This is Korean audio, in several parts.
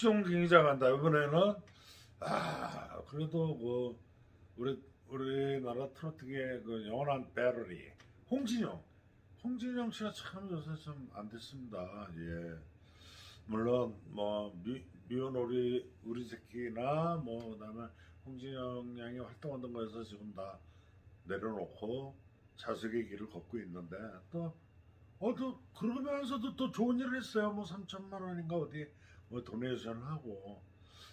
기자 간다. 이번에는 아 그래도 그 우리 우리나라 트로트계 그 영원한 배러리 홍진영 홍진영 씨가 참 요새 좀 안 됐습니다. 예. 물론 뭐 미, 미운 우리 우리 새끼나 뭐 그다음에 홍진영 양이 활동하던 거에서 지금 다 내려놓고 자숙의 길을 걷고 있는데 또 어또 그러면서도 또 좋은 일을 했어요. 뭐 3천만 원인가 어디 뭐 도네이션을 하고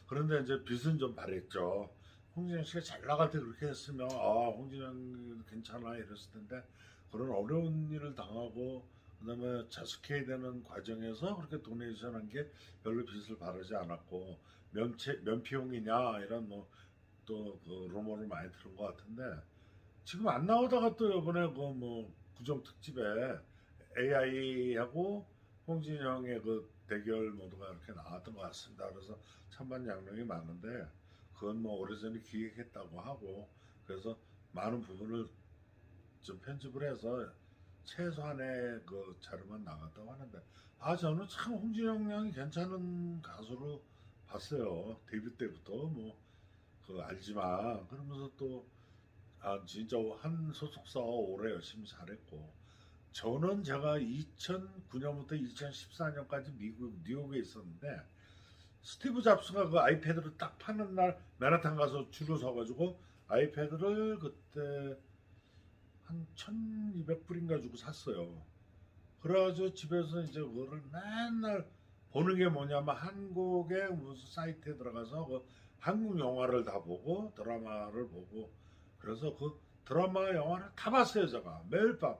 그런데 이제 빚은 좀 바랬죠. 홍진영 씨가 잘 나갈 때 그렇게 했으면 아 홍진영 괜찮아 이랬을 텐데 그런 어려운 일을 당하고 그다음에 자숙해야 되는 과정에서 그렇게 도네이션 한 게 별로 빚을 바르지 않았고 면체 면피용이냐 이런 뭐 뭐또그 루머를 많이 들은 것 같은데 지금 안 나오다가 또 이번에 그 뭐 구정 특집에 AI하고 홍진영의 그 대결 모드가 이렇게 나왔던 것 같습니다. 그래서 찬반 양론이 많은데 그건 뭐 오래전에 기획했다고 하고 그래서 많은 부분을 좀 편집을 해서 최소한의 그 자료만 나갔다고 하는데 아 저는 참 홍진영 양이 괜찮은 가수로 봤어요. 데뷔 때부터. 뭐 그 알지만 그러면서 또 아 진짜 한 소속사와 오래 열심히 잘했고 저는 제가 2009년부터 2014년까지 미국 뉴욕에 있었는데 스티브 잡스가 그 아이패드를 딱 파는 날 맨하탄 가서 줄을 서가지고 아이패드를 그때 한 1200불인가 주고 샀어요. 그래가지고 집에서 이제 그거를 맨날 보는 게 뭐냐면 한국의 무슨 사이트에 들어가서 그 한국 영화를 다 보고 드라마를 보고 그래서 그 드라마 영화를 다 봤어요 제가 매일 밤.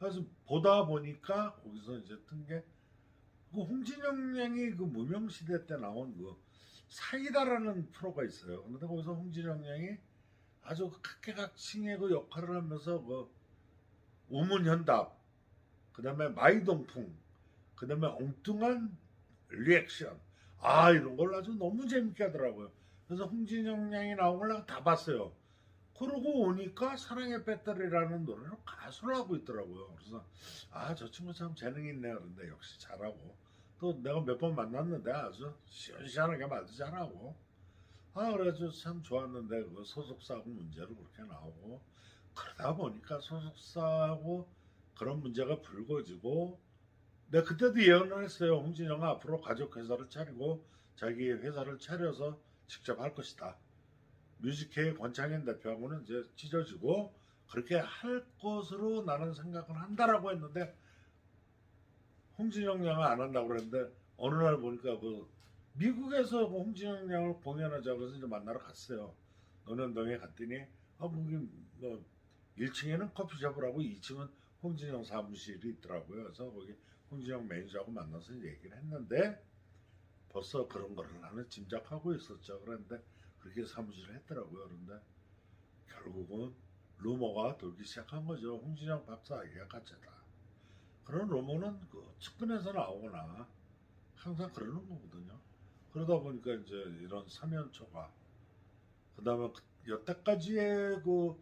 그래서 보다 보니까 거기서 이제 뜬게 그 홍진영 양이 그 무명시대 때 나온 그 사이다라는 프로가 있어요. 그런데 거기서 홍진영 양이 아주 각계각층의 그 역할을 하면서 그 우문현답, 그 다음에 마이동풍, 그 다음에 엉뚱한 리액션, 아 이런 걸 아주 너무 재밌게 하더라고요. 그래서 홍진영 양이 나온 걸 다 봤어요. 그러고 오니까 사랑의 배터리라는 노래를 가수를 하고 있더라고요. 그래서 아 저 친구 참 재능 있네 그런데 역시 잘하고 또 내가 몇 번 만났는데 아주 시원시원하게 말도 잘하고 아 그래서 참 좋았는데 그 소속사하고 문제로 그렇게 나오고 그러다 보니까 소속사하고 그런 문제가 불거지고 내가 그때도 예언을 했어요. 홍진영은 앞으로 가족 회사를 차리고 자기 회사를 차려서 직접 할 것이다. 뮤직회의 권창현 대표하고는 이제 찢어지고 그렇게 할 것으로 나는 생각을 한다라고 했는데 홍진영 양은 안 한다고 그랬는데 어느 날 보니까 그 미국에서 그 홍진영 양을 공연하자고 해서 이제 만나러 갔어요. 논현동에 갔더니 아 거기 뭐 1층에는 커피숍을 하고 2층은 홍진영 사무실이 있더라고요. 그래서 거기 홍진영 매니저하고 만나서 얘기를 했는데 벌써 그런 거를 나는 짐작하고 있었죠. 그런데 그렇게 사무실을 했더라고요. 그런데 결국은 루머가 돌기 시작한 거죠. 홍진영 박사에게 가짜다. 그런 루머는 그 측근에서 나오거나 항상 그러는 거거든요. 그러다 보니까 이제 이런 사면초가 그다음에 그 여태까지의 그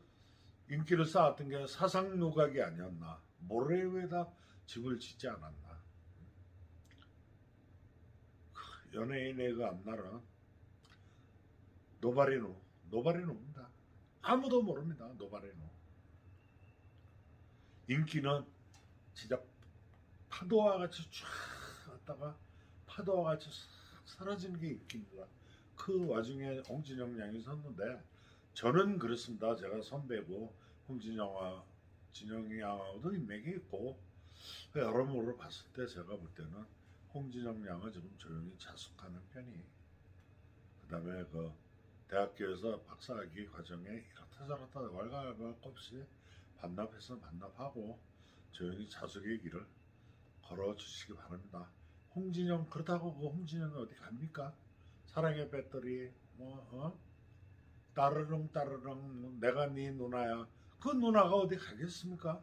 인기를 쌓았던 게 사상 누각이 아니었나 모래 위에다 집을 짓지 않았나 그 연예인의 그 앞날은 노바리노 노바리노입니다. 아무도 모릅니다. 노바리노 인기는 진짜 파도와 같이 쫙 왔다가 파도와 같이 싹 사라지는 게 인기입니다. 그 와중에 홍진영 양이 섰는데 저는 그렇습니다. 제가 선배고 홍진영과 진영이 양하고도 인맥이 있고 여러모로 봤을 때 제가 볼 때는 홍진영 양은 지금 조용히 자숙하는 편이 그 다음에 그 대학교에서 박사학위 과정에 이렇다 저렇다 왈가왈부 없이 반납해서 반납하고 조용히 자숙의 길을 걸어 주시기 바랍니다. 홍진영 그렇다고 그 홍진영이 어디 갑니까? 사랑의 배터리 뭐 어? 따르릉 따르릉 내가 네 누나야 그 누나가 어디 가겠습니까?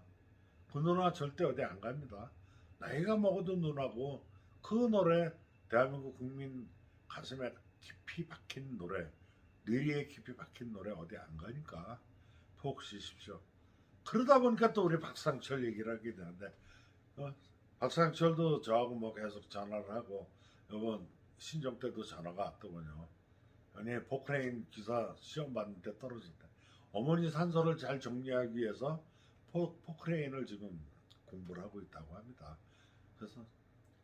그 누나 절대 어디 안 갑니다. 나이가 먹어도 누나고 그 노래 대한민국 국민 가슴에 깊이 박힌 노래 뇌리에 깊이 박힌 노래 어디 안 가니까 푹 쉬십시오. 그러다 보니까 또 우리 박상철 얘기를 하게 되는데 어, 박상철도 저하고 뭐 계속 전화를 하고 이번 신정 때도 전화가 왔더군요. 아니 포크레인 기사 시험 봤는데 떨어졌대. 어머니 산소를 잘 정리하기 위해서 포, 포크레인을 지금 공부를 하고 있다고 합니다. 그래서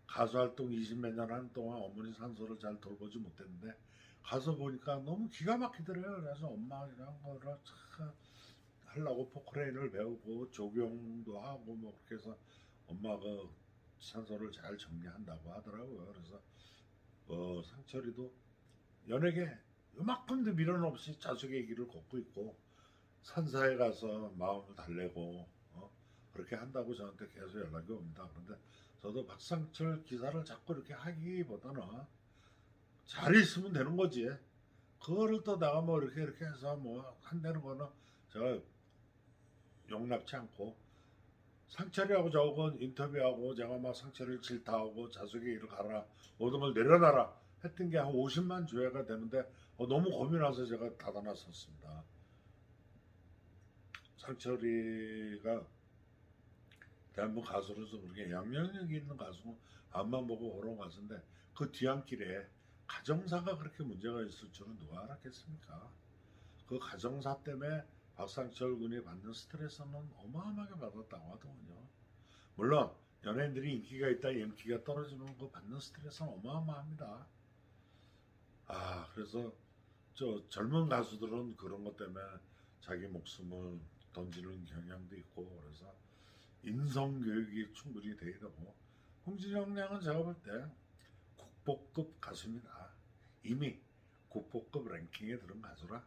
가수 활동 20몇 년 하는 동안 어머니 산소를 잘 돌보지 못했는데 가서 보니까 너무 기가 막히더래요. 그래서 엄마랑 거를 참 하려고 포크레인을 배우고 조경도 하고 뭐 그렇게 해서 엄마가 산소를 잘 정리한다고 하더라고요. 그래서 어, 상철이도 연예계 요만큼도 미련 없이 자숙의 길을 걷고 있고 산사에 가서 마음을 달래고 어, 그렇게 한다고 저한테 계속 연락이 옵니다. 그런데 저도 박상철 기사를 자꾸 이렇게 하기보다는 잘 있으면 되는 거지. 그거를 또 내가 뭐 이렇게 이렇게 해서 뭐 한다는 거는 제가 용납치 않고 상철이하고 저하고 인터뷰하고 제가 막 상철이를 질타하고 자숙의 일을 가라 모든 걸 내려놔라 했던 게 한 50만 조회가 되는데 어, 너무 나서 제가 닫아놨었습니다. 상철이가 대한민국 가수로서 그렇게 양면력이 있는 가수고 앞만 보고 오른 가수인데 그 뒤안길에 가정사가 그렇게 문제가 있을 줄은 누가 알았겠습니까? 그 가정사 때문에 박상철 군이 받는 스트레스는 어마어마하게 받았다고 하더군요. 물론 연예인들이 인기가 있다 인기가 떨어지면 그 받는 스트레스는 어마어마합니다. 아 그래서 저 젊은 가수들은 그런 것 때문에 자기 목숨을 던지는 경향도 있고 그래서 인성 교육이 충분히 되야 되고 홍진영 양은 제가 볼때 국보급 가수입니다. 이미 국보급 랭킹에 들은 가수라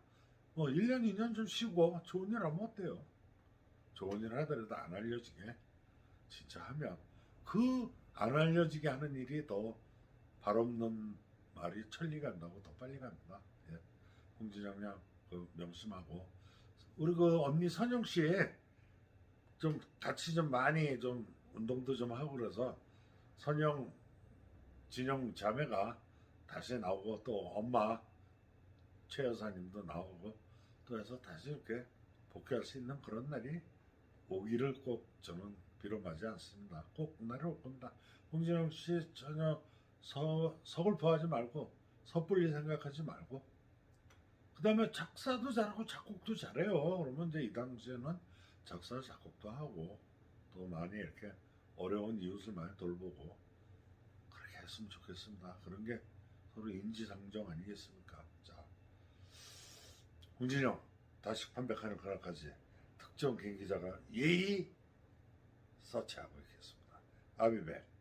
뭐 1년 2년 좀 쉬고 좋은 일 하면 어때요? 좋은 일 하더라도 안 알려지게 진짜 하면 그 안 알려지게 하는 일이 더 발없는 말이 천리 간다고 더 빨리 갑니다. 예. 홍진영 양 그 명심하고 우리 그 언니 선영 씨 좀 같이 좀 많이 좀 운동도 좀 하고 그래서 선영 진영 자매가 다시 나오고 또 엄마 최 여사님도 나오고 또 해서 다시 이렇게 복귀할 수 있는 그런 날이 오기를 꼭 저는 비롯하지 않습니다. 꼭 그날이 올 겁니다. 홍진영 씨 전혀 서, 서글퍼하지 말고 섣불리 생각하지 말고 그 다음에 작사도 잘하고 작곡도 잘해요. 그러면 이제 이 당시에는 작사 작곡도 하고 또 많이 이렇게 어려운 이웃을 많이 돌보고 했으면 좋겠습니다. 그런 게 서로 인지상정 아니겠습니까? 자, 홍진영 다시 판백하는 그날까지 특정 개인 기자가 예의 서치하고 있겠습니다. 아비백